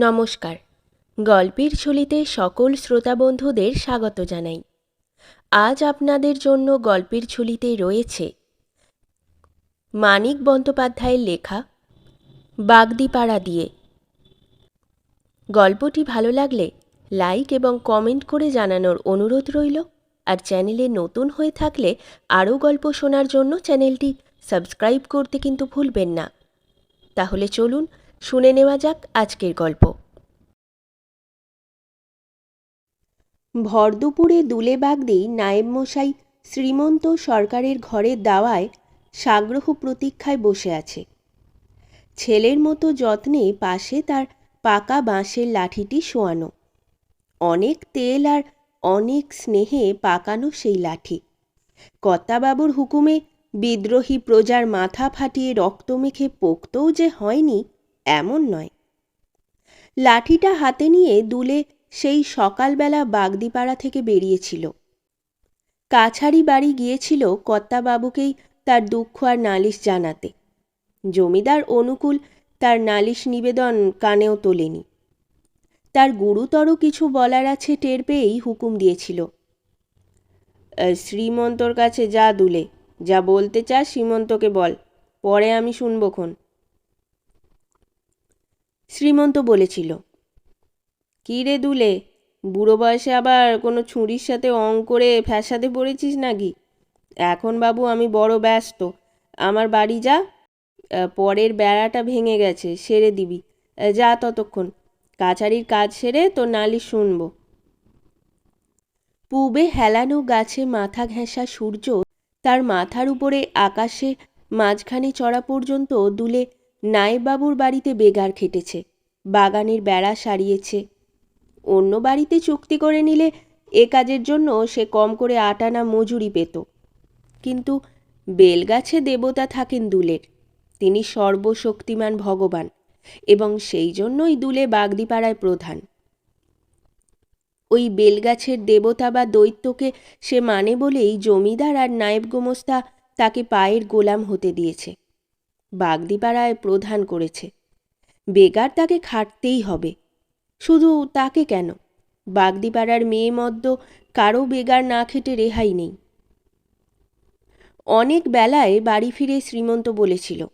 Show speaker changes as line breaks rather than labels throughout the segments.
নমস্কার। গল্পের ঝুলিতে সকল শ্রোতা বন্ধুদের স্বাগত জানাই। আজ আপনাদের জন্য গল্পের ঝুলিতে রয়েছে মানিক বন্দ্যোপাধ্যায়ের লেখা বাগদিপাড়া দিয়ে। গল্পটি ভালো লাগলে লাইক এবং কমেন্ট করে জানানোর অনুরোধ রইল। আর চ্যানেলে নতুন হয়ে থাকলে আরও গল্প শোনার জন্য চ্যানেলটি সাবস্ক্রাইব করতে কিন্তু ভুলবেন না। তাহলে চলুন শুনে নেওয়া যাক আজকের গল্প। ভরদুপুরে দুলে বাগদি নায়েব মশাই শ্রীমন্ত সরকারের ঘরের দাওয়ায় সাগ্রহ প্রতীক্ষায় বসে আছে। ছেলের মতো যত্নে পাশে তার পাকা বাঁশের লাঠিটি শোয়ানো। অনেক তেল আর অনেক স্নেহে পাকানো সেই লাঠি। কর্তাবাবুর হুকুমে বিদ্রোহী প্রজার মাথা ফাটিয়ে রক্ত মেখে পোক্তও যে হয়নি এমন নয়। লাঠিটা হাতে নিয়ে দুলে সেই সকালবেলা বাগদিপাড়া থেকে বেরিয়েছিল। কাছারি বাড়ি গিয়েছিল কর্তাবাবুকেই তার দুঃখ আর নালিশ জানাতে। জমিদার অনুকূল তার নালিশ নিবেদন কানেও তোলেনি। তার গুরুতর কিছু বলার আছে টের পেয়েই হুকুম দিয়েছিল। শ্রীমন্তর কাছে যা দুলে, যা বলতে চাস শ্রীমন্তকে বল, পরে আমি শুনবক্ষণ শ্রীমন্ত বলেছিল, কী রে দুলে, বুড়ো বয়সে আবার কোনো ছুরির সাথে অং করে ফ্যাসাদে পড়েছিস নাকি? এখন বাবু আমি বড় ব্যস্ত, আমার বাড়ি যা পরের বেড়াটা ভেঙে গেছে, সেরে দিবি যা ততক্ষণ, কাছারির কাজ সেরে তোর নালিশ শুনব। পূবে হেলানো গাছে মাথা ঘেঁষা সূর্য, তার মাথার উপরে আকাশে মাঝখানে চড়া পর্যন্ত দুলে নায়েববাবুর বাড়িতে বেগার খেটেছে, বাগানের বেড়া সারিয়েছে। অন্য বাড়িতে চুক্তি করে নিলে এ কাজের জন্য সে কম করে আটানা মজুরি পেত। কিন্তু বেলগাছে দেবতা থাকেন দুলের। তিনি সর্বশক্তিমান ভগবান এবং সেই জন্যই দুলে বাগদিপাড়ায় প্রধান। ওই বেলগাছের দেবতা বা দৈত্যকে সে মানে বলেই জমিদার আর নায়েব গোমস্তা তাকে পায়ের গোলাম হতে দিয়েছে। বাগদিপাড়ায় প্রধান করেছে। বেগার তাকে খাটতেই হবে। শুধু তাকে কেন? বাগদিপাড়ার মেয়ে মদ্য কারও বেগার না খেটে রেহাই নেই। অনেক বেলায় বাড়ি ফিরে শ্রীমন্ত বলেছিল,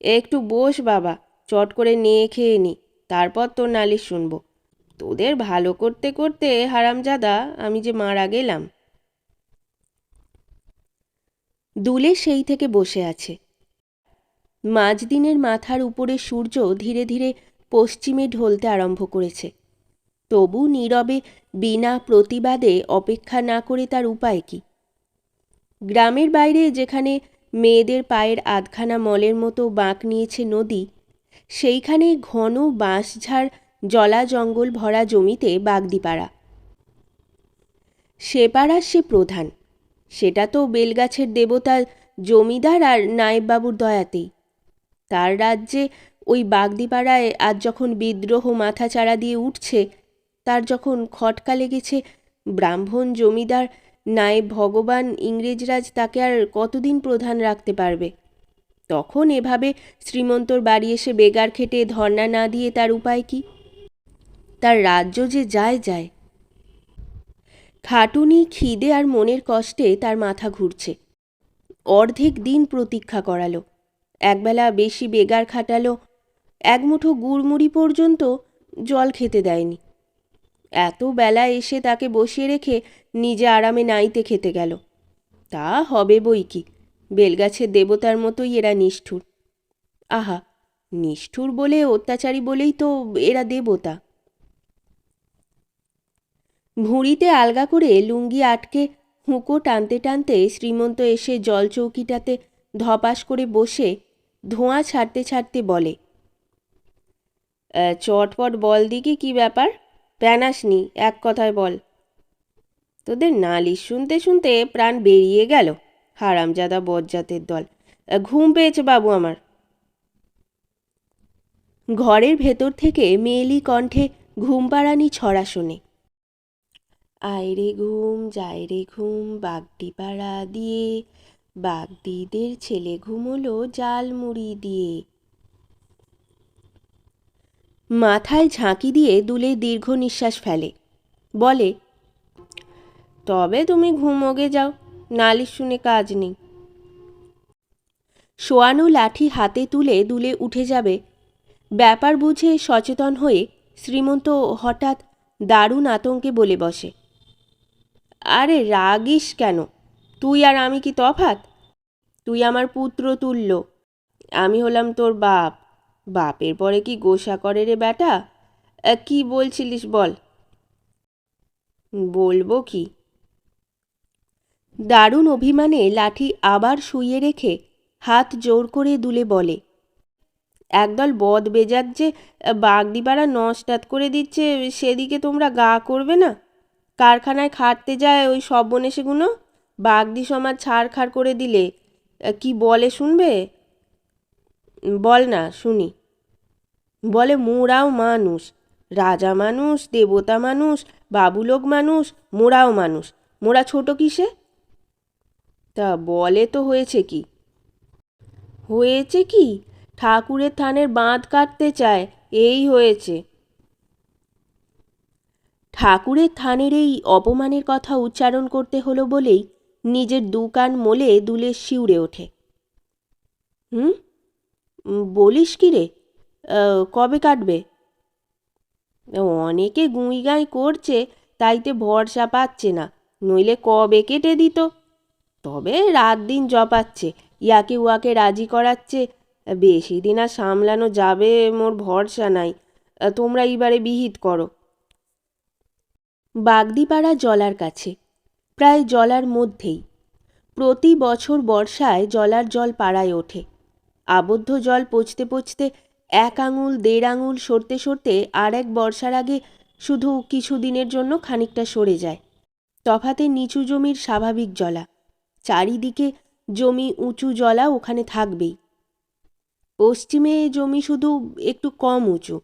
একটু বস বাবা, চট করে নিয়ে খেয়ে নি, তারপর তোর নালিশ শুনব। তোদের ভালো করতে করতে হারামজাদা, আমি যে মারা গেলাম দুলে সেই থেকে বসে আছে। মাঝদিনের মাথার উপরে সূর্য ধীরে ধীরে পশ্চিমে ঢলতে আরম্ভ করেছে। তবু নীরবে বিনা প্রতিবাদে অপেক্ষা না করে তার উপায় কি? গ্রামের বাইরে যেখানে মেয়েদের পায়ের আধখানা মলের মতো বাঁক নিয়েছে নদী, সেইখানে ঘন বাঁশঝাড়, জলা জঙ্গল ভরা জমিতে বাগদিপাড়া। সে পাড়ার সে প্রধান। সেটা তো বেলগাছের দেবতা জমিদার আর নায়েববাবুর দয়াতেই। তার রাজ্যে ওই বাগদিপাড়ায় আজ যখন বিদ্রোহ মাথা চাড়া দিয়ে উঠছে, তার যখন খটকা লেগেছে, ব্রাহ্মণ জমিদার নায়েব ভগবান ইংরেজরাজ তাকে আর কতদিন প্রধান রাখতে পারবে? তখন এভাবে শ্রীমন্তর বাড়ি এসে বেগার খেটে ধর্না না দিয়ে তার উপায় কি? তার রাজ্য যে যায় যায়। খাটুনি খিদে আর মনের কষ্টে তার মাথা ঘুরছে। অর্ধেক দিন প্রতীক্ষা করালো। একবেলা বেশি বেগার খাটালো, এক মুঠো গুড়মুড়ি পর্যন্ত জল খেতে দেয়নি। এত বেলা এসে তাকে বসিয়ে রেখে নিজে আরামে নাইতে খেতে গেল। তা হবে বই কি, বেলগাছের দেবতার মতোই এরা নিষ্ঠুর। আহা, নিষ্ঠুর বলে অত্যাচারী বলেই তো এরা দেবতা। ভুঁড়িতে আলগা করে লুঙ্গি আটকে হুঁকো টানতে টানতে শ্রীমন্ত এসে জল চৌকিটাতে ধপাস করে বসে ধোঁয়া ছাড়তে ছাড়তে বলে চটপট বল দিকে কি ব্যাপার? প্যানাসনি এক কথায় বল। তোদের নালিশ শুনতে শুনতে প্রাণ বেরিয়ে গেল, হারামজাদা বজ্জাতের দল। ঘুম পেয়েছে বাবু আমার। ঘরের ভেতর থেকে মেয়েলি কণ্ঠে ঘুম পাড়ানি ছড়া শোনে, আয় রে ঘুম, যায় রে ঘুম বাগদি পাড়া দিয়ে বাগদিদের ছেলে ঘুমোলো জাল মুড়ি দিয়ে। মাথায় ঝাঁকি দিয়ে দুলে দীর্ঘ নিঃশ্বাস ফেলে। বলে, তবে তুমি ঘুমোগে যাও, নালিশ শুনে কাজ নেই। শোয়ানো লাঠি হাতে তুলে দুলে উঠে যাবে। ব্যাপার বুঝে সচেতন হয়ে শ্রীমন্ত হঠাৎ দারুণ আতঙ্কে বলে বসে, আরে রাগিস কেন? তুই আর আমি কি তফাত তুই আমার পুত্র তুল্য। আমি হলাম তোর বাপ। বাপের পরে কি গোসা করে রে বেটা কি বলছিলিস বল? বলব কি? দারুণ অভিমানে লাঠি আবার শুইয়ে রেখে হাত জোর করে দুলে বলে, একদল বদ বেজাত যে বাগদিপাড়া নস্টাত করে দিচ্ছে, সেদিকে তোমরা গা করবে না? কারখানায় খাটতে যায় ওই সব বনেশেগুলো বাগদি সমাজ ছাড়খাড় করে দিলে কি বলে শুনবে? বল না, শুনি। বলে, মোরাও মানুষ, রাজা মানুষ, দেবতা মানুষ, বাবুলোক মানুষ, মোরাও মানুষ। মোরা ছোট কিসে? তা বলে তো হয়েছে কি? হয়েছে কি? ঠাকুরের থানের বাঁধ কাটতে চায়, এই হয়েছে। ঠাকুরের থানের এই অপমানের কথা উচ্চারণ করতে হলো বলেই নিজের দু কান মোলে দুলে শিউরে ওঠে। হুম? বলিস কি রে? কবে কাটবে? অনেকে গুঁই গাঁই করছে, তাইতে ভরসা পাচ্ছে না। নইলে কবে কেটে দিত? তবে রাত দিন জপাচ্ছে, ইয়াকে উয়াকে রাজি করাচ্ছে। বেশি দিন আর সামলানো যাবে মোর ভরসা নাই। তোমরা এইবারে বিহিত করো। বাগদিপাড়া জলার কাছে। প্রায় জলার মধ্যেই। প্রতি বছর বর্ষায় জলার জল পাড়ায় ওঠে। আবদ্ধ জল পচতে পচতে এক আঙুল, দেড় আঙুল সরতে সরতে আর এক বর্ষার আগে শুধু কিছু দিনের জন্য খানিকটা সরে যায়। তফাতে নিচু জমির স্বাভাবিক জলা। চারিদিকে জমি উঁচু জলা ওখানে থাকবেই। পশ্চিমে জমি শুধু একটু কম উঁচু।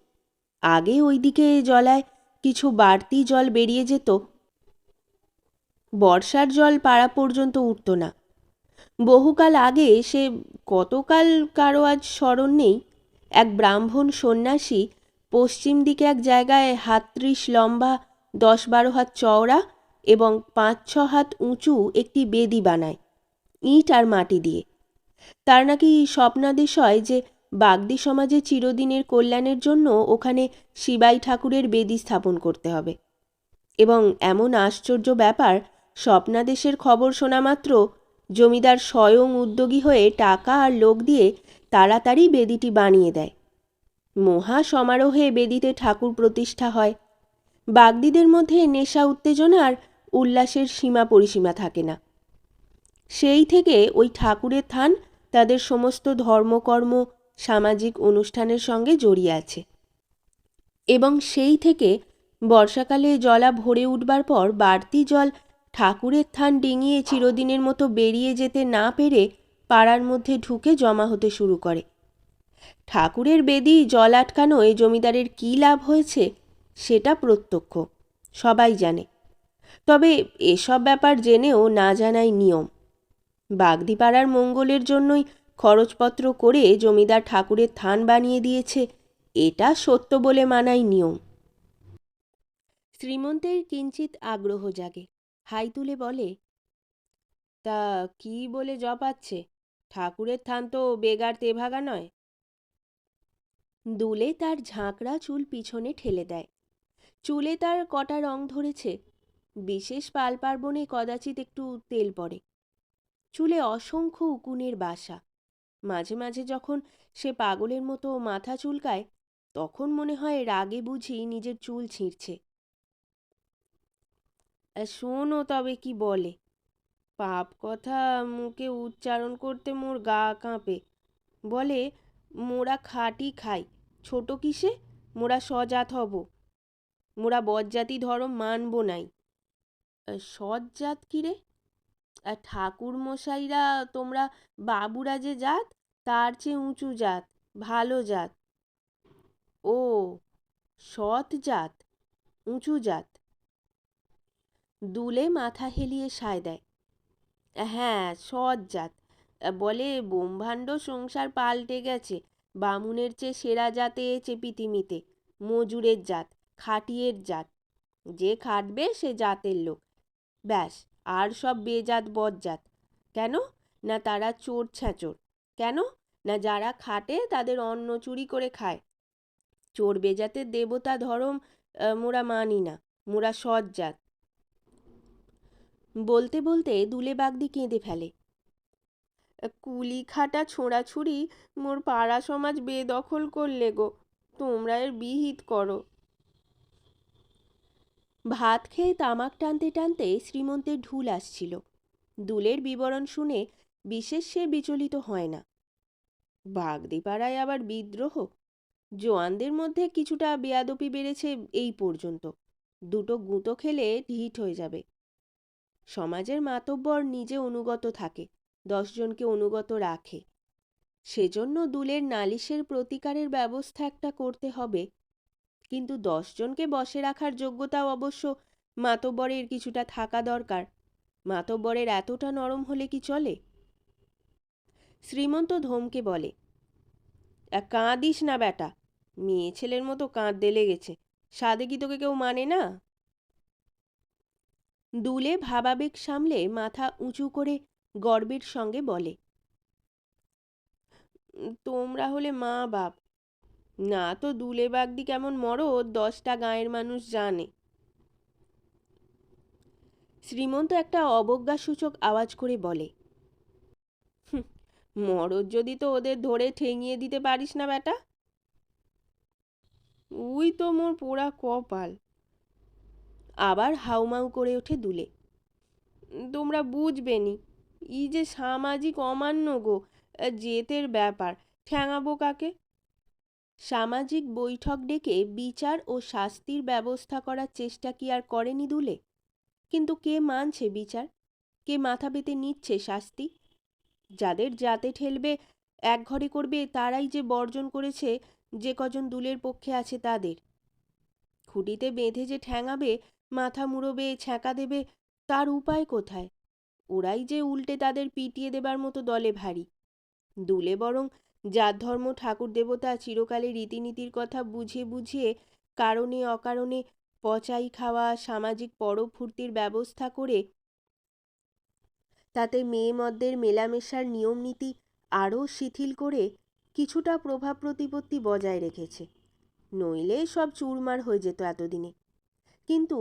আগে ওইদিকে জলায় কিছু বাড়তি জল বেরিয়ে যেত বর্ষার জল পাড়া পর্যন্ত উঠত না। বহুকাল আগে সে কতকাল কারও আজ স্মরণ নেই। এক ব্রাহ্মণ সন্ন্যাসী পশ্চিম দিকে এক জায়গায় হাত ত্রিশ লম্বা, দশ বারো হাত চওড়া এবং পাঁচ ছ হাত উঁচু একটি বেদি বানায় ইট আর মাটি দিয়ে। তার নাকি স্বপ্নাদেশ হয় যে বাগদি সমাজে চিরদিনের কল্যাণের জন্য ওখানে শিবাই ঠাকুরের বেদি স্থাপন করতে হবে। এবং এমন আশ্চর্য ব্যাপার স্বপ্নাদেশের খবর শোনা মাত্র জমিদার স্বয়ং উদ্যোগী হয়ে টাকা আর লোক দিয়ে তাড়াতাড়ি বেদিটি বানিয়ে দেয়। মহা সমারোহে বেদিতে ঠাকুর প্রতিষ্ঠা হয়। বাগদিদের মধ্যে নেশা উত্তেজনার উল্লাসের সীমা পরিসীমা থাকে না। সেই থেকে ওই ঠাকুরের থান তাদের সমস্ত ধর্মকর্ম সামাজিক অনুষ্ঠানের সঙ্গে জড়িয়ে আছে। এবং সেই থেকে বর্ষাকালে জলা ভরে উঠবার পর বাড়তি জল ঠাকুরের থান ডিঙিয়ে চিরদিনের মতো বেরিয়ে যেতে না পেরে পাড়ার মধ্যে ঢুকে জমা হতে শুরু করে। ঠাকুরের বেদি, জল আটকানোয় জমিদারের কী লাভ হয়েছে সেটা প্রত্যক্ষ, সবাই জানে। তবে এসব ব্যাপার জেনেও না জানাই নিয়ম। বাগদিপাড়ার মঙ্গলের জন্যই খরচপত্র করে জমিদার ঠাকুরের থান বানিয়ে দিয়েছে, এটা সত্য বলে মানাই নিয়ম। শ্রীমন্তের কিঞ্চিত আগ্রহ জাগে। হাই তুলে বলে, তা কি বলে জপাচ্ছে? ঠাকুরের থান তো বেগার তেভাগা নয়। দুলে তার ঝাঁকড়া চুল পিছনে ঠেলে দেয়। চুলে তার কটা রং ধরেছে। বিশেষ পাল পার্বণে কদাচিৎ একটু তেল পড়ে। চুলে অসংখ্য উকুনের বাসা। মাঝে মাঝে যখন সে পাগলের মতো মাথা চুলকায়, তখন মনে হয় রাগে বুঝি নিজের চুল ছিঁড়ছে। শোনো তবে কি বলে। পাপ কথা মুখে উচ্চারণ করতে মোর গা কাঁপে। বলে, মোরা খাটি খাই, ছোট কিসে? মোরা সজাত হব। মোরা বজ্জাতি ধর্ম মানব নাই। সজ্জাত কি রে? আর ঠাকুর মশাইরা তোমরা বাবুরা যে জাত, তার চেয়ে উঁচু জাত, ভালো জাত। ও, সৎ জাত, উঁচু জাত। দুলে মাথা হেলিয়ে সায় দেয়। হ্যাঁ সজ্জাত বলে, ব্রহ্মাণ্ড সংসার পাল্টে গেছে। বামুনের চেয়ে সেরা জাতে চেপিতিমিতে মজুরের জাত, খাটিয়ের জাত। যে খাটবে, সে জাতের লোক। ব্যাস, আর সব বেজাত বজ্জাত কেন? না তারা চোর ছ্যাঁচোর। কেন? না যারা খাটে, তাদের অন্ন চুরি করে খায়। চোর বেজাতের দেবতা ধরম মোরা মানি না। মোরা সজ্জাত বলতে বলতে দুলে বাগদি কেঁদে ফেলে। কুলি খাটা ছোঁড়াছুড়ি মোর পাড়া সমাজ বেদখল করলে গো, তোমরা এর বিহিত করো। ভাত খেয়ে তামাক টানতে টানতে শ্রীমন্তের ঢুল আসছিল। দুলের বিবরণ শুনে বিশেষ সে বিচলিত হয় না। বাগদিপাড়ায় আবার বিদ্রোহ? জোয়ানদের মধ্যে কিছুটা বেয়াদপি বেড়েছে এই পর্যন্ত। দুটো গুঁতো খেলে ঢিট হয়ে যাবে। সমাজের মাতব্বর নিজে অনুগত থাকে দশজনকে অনুগত রাখে। সেজন্য দুলের নালিশের প্রতিকারের ব্যবস্থা একটা করতে হবে। কিন্তু দশজনকে বসে রাখার যোগ্যতাও অবশ্য মাতব্বরের কিছুটা থাকা দরকার। মাতব্বরের এতটা নরম হলে কি চলে? শ্রীমন্ত ধমকে বলে কাঁদিস না বেটা। মেয়ে ছেলের মতো কাঁদতে লেগেছে। সাদে কি তোকে কেউ মানে না? দুলে ভাবাবেগ সামলে মাথা উঁচু করে গর্বের সঙ্গে বলে তোমরা হলে মা বাপ। না তো দুলে বাগদি কেমন মরদ দশটা গাঁয়ের মানুষ জানে। শ্রীমন্ত একটা অবজ্ঞাসূচক আওয়াজ করে বলে "হুঁ, মরদ যদি তো ওদের ধরে ঠেঙিয়ে দিতে পারিস না বেটা উই তো মোর পোড়া কপাল। আবার হাউমাউ করে ওঠে দুলে। তোমরা বুঝবে নি ই যে সামাজিক অমান্য গো জেতের ব্যাপার, ঠ্যাঙাবো কাকে? সামাজিক বৈঠক ডেকে বিচার ও শাস্তির ব্যবস্থা করার চেষ্টা কি আর করেনি দুলে? কিন্তু কে মানছে বিচার? কে মাথা পেতে নিচ্ছে শাস্তি? যাদের জাতে ঠেলবে, এক ঘরে করবে, তারাই যে বর্জন করেছে, যে কজন দুলের পক্ষে আছে তাদের। খুঁটিতে বেঁধে যে ঠ্যাঙাবে মাথা মুড়োবে, ছ্যাঁকা দেবে, তার উপায় কোথায়? ওরাই যে উল্টে তাদের পিটিয়ে দেবার মতো দলে ভারী। দুলে বরং জাত ধর্ম ঠাকুর দেবতা চিরকালে রীতিনীতির কথা বুঝিয়ে বুঝিয়ে কারণে অকারণে পচাই খাওয়া, সামাজিক পরফূর্তির ব্যবস্থা করে তাতে মেয়ে মদ্দের মেলামেশার নিয়ম নীতি আরও শিথিল করে কিছুটা প্রভাব প্রতিপত্তি বজায় রেখেছে। নইলে সব চুরমার হয়ে যেত এতদিনে। কিন্তু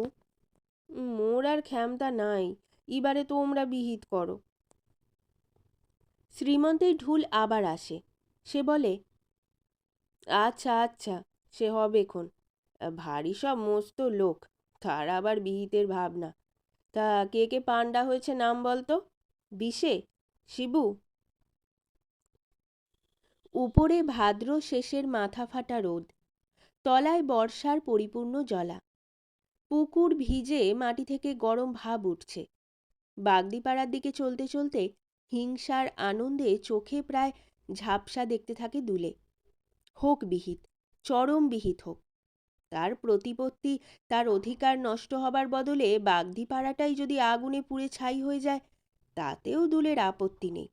মোর আর ক্ষমতা নাই, এবারে তোমরা বিহিত করো। শ্রীমন্তের ঢুল আবার আসে, সে বলে আচ্ছা আচ্ছা সে হবে খন ভারী সব মস্ত লোক, তার আবার বিহিতের ভাবনা। তা কে কে পাণ্ডা হয়েছে নাম বলতো? বিশে শিবু? উপরে ভাদ্র শেষের মাথা ফাটা রোদ, তলায় বর্ষার পরিপূর্ণ জলা। পুকুর ভিজে মাটি থেকে গরম ভাব উঠছে। বাগদিপাড়ার দিকে চলতে চলতে হিংসার আনন্দে চোখে প্রায় ঝাপসা দেখতে থাকে দুলে। হোক বিহিত, চরম বিহিত হোক, তার প্রতিপত্তি, তার অধিকার নষ্ট হবার বদলে বাগদিপাড়াটাই যদি আগুনে পুড়ে ছাই হয়ে যায়, তাতেও দুলের আপত্তি নেই।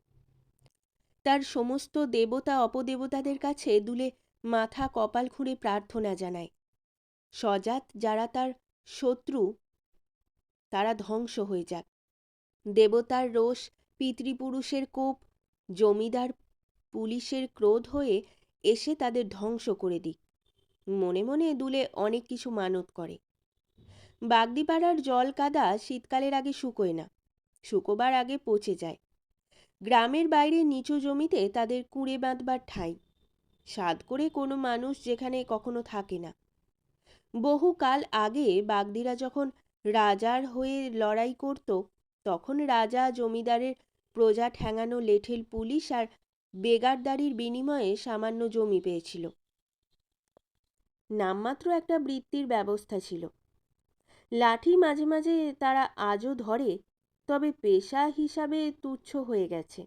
তার সমস্ত দেবতা অপদেবতাদের কাছে দুলে মাথা কপাল খুঁড়ে প্রার্থনা জানায়। সজাত যারা তার শত্রু, তারা ধ্বংস হয়ে যাক। দেবতার রোষ, পিতৃপুরুষের কোপ, জমিদার পুলিশের ক্রোধ হয়ে এসে তাদের ধ্বংস করে দিক। মনে মনে দুলে অনেক কিছু মানত করে। বাগদিপাড়ার জল কাদা শীতকালের আগে শুকোয় না, শুকোবার আগে পচে যায়। গ্রামের বাইরে নিচু জমিতে তাদের কুঁড়ে বাঁধবার ঠাঁই। সাদ করে কোনো মানুষ যেখানে কখনো থাকে না। বহুকাল আগে বাগদিরা যখন রাজার হয়ে লড়াই করত, তখন রাজা জমিদারের প্রজা ঠ্যাঙানো লেঠেল পুলিশ আর বেগারদারির বিনিময়ে সামান্য জমি পেয়েছিল। নামমাত্র একটা বৃত্তির ব্যবস্থা ছিল। লাঠি মাঝে মাঝে তারা আজও ধরে, তবে পেশা হিসাবে তুচ্ছ হয়ে গেছে।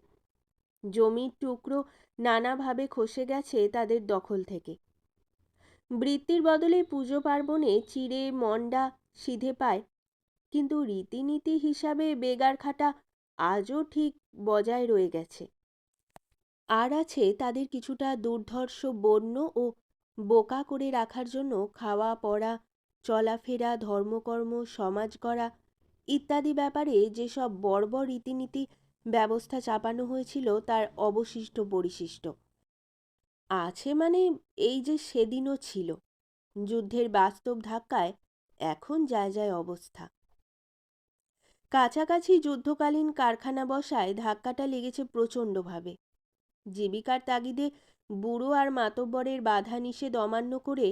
জমির টুকরো নানাভাবে খসে গেছে তাদের দখল থেকে। বৃত্তির বদলে পুজো পার্বণে চিড়ে, মন্ডা, সিধে পায়। কিন্তু রীতিনীতি হিসাবে বেগার খাটা আজও ঠিক বজায় রয়ে গেছে। আর আছে তাদের কিছুটা দুর্ধর্ষ বন্য ও বোকা করে রাখার জন্য খাওয়া, পড়া, চলাফেরা, ধর্মকর্ম, সমাজ করা ইত্যাদি ব্যাপারে যেসব বর্বর রীতিনীতি ব্যবস্থা চাপানো হয়েছিল তার অবশিষ্ট পরিশিষ্ট আছে মানে এই যে সেদিনও ছিল। যুদ্ধের বাস্তব ধাক্কায় এখন যায় যায় অবস্থা। কাছাকাছি যুদ্ধকালীন কারখানা বসায় ধাক্কাটা লেগেছে প্রচণ্ডভাবে। জীবিকার তাগিদে বুড়ো আর মাতব্বরের বাধা নিষেধ অমান্য করে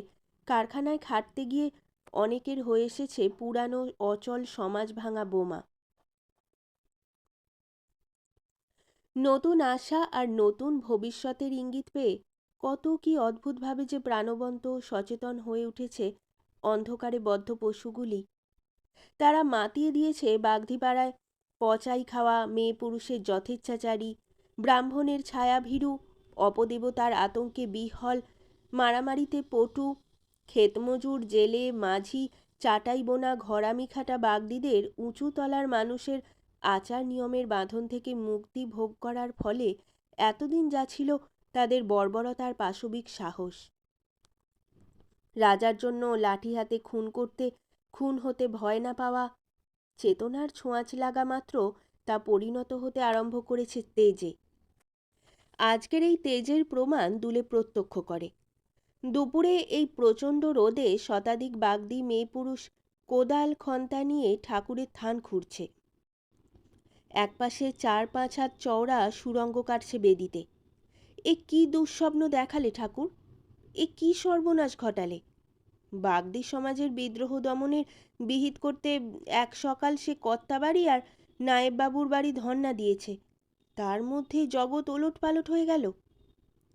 কারখানায় খাটতে গিয়ে অনেকের হয়ে এসেছে পুরানো অচল সমাজ ভাঙা বোমা। নতুন আশা আর নতুন ভবিষ্যতের ইঙ্গিত পেয়ে কত কি অদ্ভুতভাবে যে প্রাণবন্ত সচেতন হয়ে উঠেছে অন্ধকারে বদ্ধ পশুগুলি। তারা মাতিয়ে দিয়েছে বাগধিপাড়ায় পচাই খাওয়া মেয়ে পুরুষের যথেচ্ছাচারী, ব্রাহ্মণের ছায়াভীরু অপদেবতার আতঙ্কে বিহল, মারামারিতে পটু, ক্ষেতমজুর, জেলে, মাঝি, চাটাই বোনা ঘরামি খাটা বাগদিদের উঁচু তলার মানুষের আচার নিয়মের বাঁধন থেকে মুক্তি ভোগ করার ফলে এতদিন যা ছিল তাদের বর্বরতার পাশবিক সাহস। রাজার জন্য লাঠি হাতে খুন করতে, খুন হতে ভয় না পাওয়া, চেতনার ছোঁয়াচ লাগা মাত্র তা পরিণত হতে আরম্ভ করেছে তেজে। আজকের এই তেজের প্রমাণ দুলে প্রত্যক্ষ করে। দুপুরে এই প্রচণ্ড রোদে শতাধিক বাগদি মেয়ে পুরুষ কোদাল খন্তা নিয়ে ঠাকুরের থান খুঁড়ছে। একপাশে চার পাঁচ হাত চওড়া সুরঙ্গ কাটছে বেদিতে। এ কি দুঃস্বপ্ন দেখালে ঠাকুর? এ কি সর্বনাশ ঘটালে? বাগদি সমাজের বিদ্রোহ দমনের বিহিত করতে এক সকাল সে কর্তাবাড়ি আর নায়েববাবুর বাড়ি ধর্না দিয়েছে। তার মধ্যে জগৎ ওলট পালট হয়ে গেল।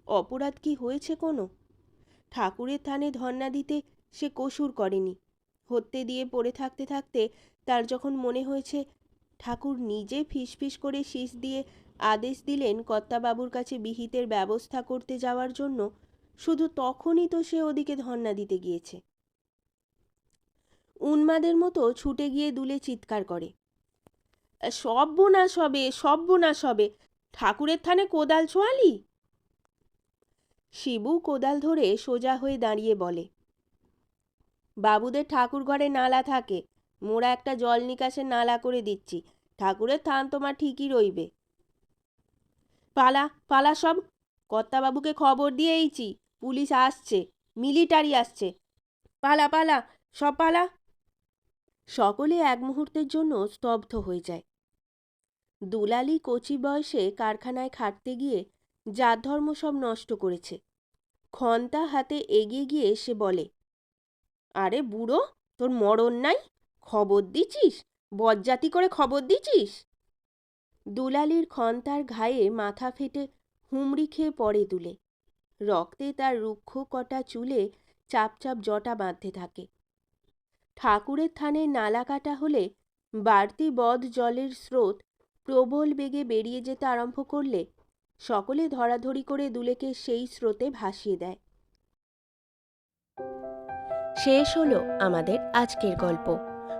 অপরাধ কি হয়েছে কোনো? ঠাকুরের থানে ধর্না দিতে সে কসুর করেনি। হত্যে দিয়ে পড়ে থাকতে থাকতে তার যখন মনে হয়েছে, ঠাকুর নিজে ফিসফিস করে শীষ দিয়ে আদেশ দিলেন কর্তাবাবুর কাছে বিহিতের ব্যবস্থা করতে যাওয়ার জন্য। শুধু তখনই তো সে ওদিকে ধর্না দিতে গিয়েছে। উন্মাদের মতো ছুটে গিয়ে দুলে চিৎকার করে। সব বোনাস হবে সব বোনাস হবে ঠাকুরের থানে কোদাল ছোঁয়ালি? শিবু কোদাল ধরে সোজা হয়ে দাঁড়িয়ে বলে, বাবুদের ঠাকুর ঘরে নালা থাকে। মোরা একটা জল নিকাশের নালা করে দিচ্ছি। ঠাকুরের থান তোমার ঠিকই রইবে। পালা পালা সব। কর্তাবাবুকে খবর দিয়েইছি, পুলিশ আসছে, মিলিটারি আসছে। পালা পালা, সব পালা। সকলে এক মুহূর্তের জন্য স্তব্ধ হয়ে যায়। দুলালি কচি বয়সে কারখানায় খাটতে গিয়ে জাত ধর্ম সব নষ্ট করেছে। ক্ষন্তা হাতে এগিয়ে গিয়ে সে বলে, আরে বুড়ো, তোর মরণ নাই? খবর দিছিস বজ্জাতি করে খবর দিছিস দুলালির খন্তার ঘায়ে মাথা ফেটে হুমড়ি খেয়ে পড়ে তুলে রক্তে তার রুক্ষ কটা চুলে চাপ চাপ জটা বাঁধতে থাকে। ঠাকুরের থানে নালা কাটা হলে বাড়তি বধ জলের স্রোত প্রবল বেগে বেরিয়ে যেতে আরম্ভ করলে সকলে ধরাধরি করে দুলেকে সেই স্রোতে ভাসিয়ে দেয়। শেষ হলো আমাদের আজকের গল্প।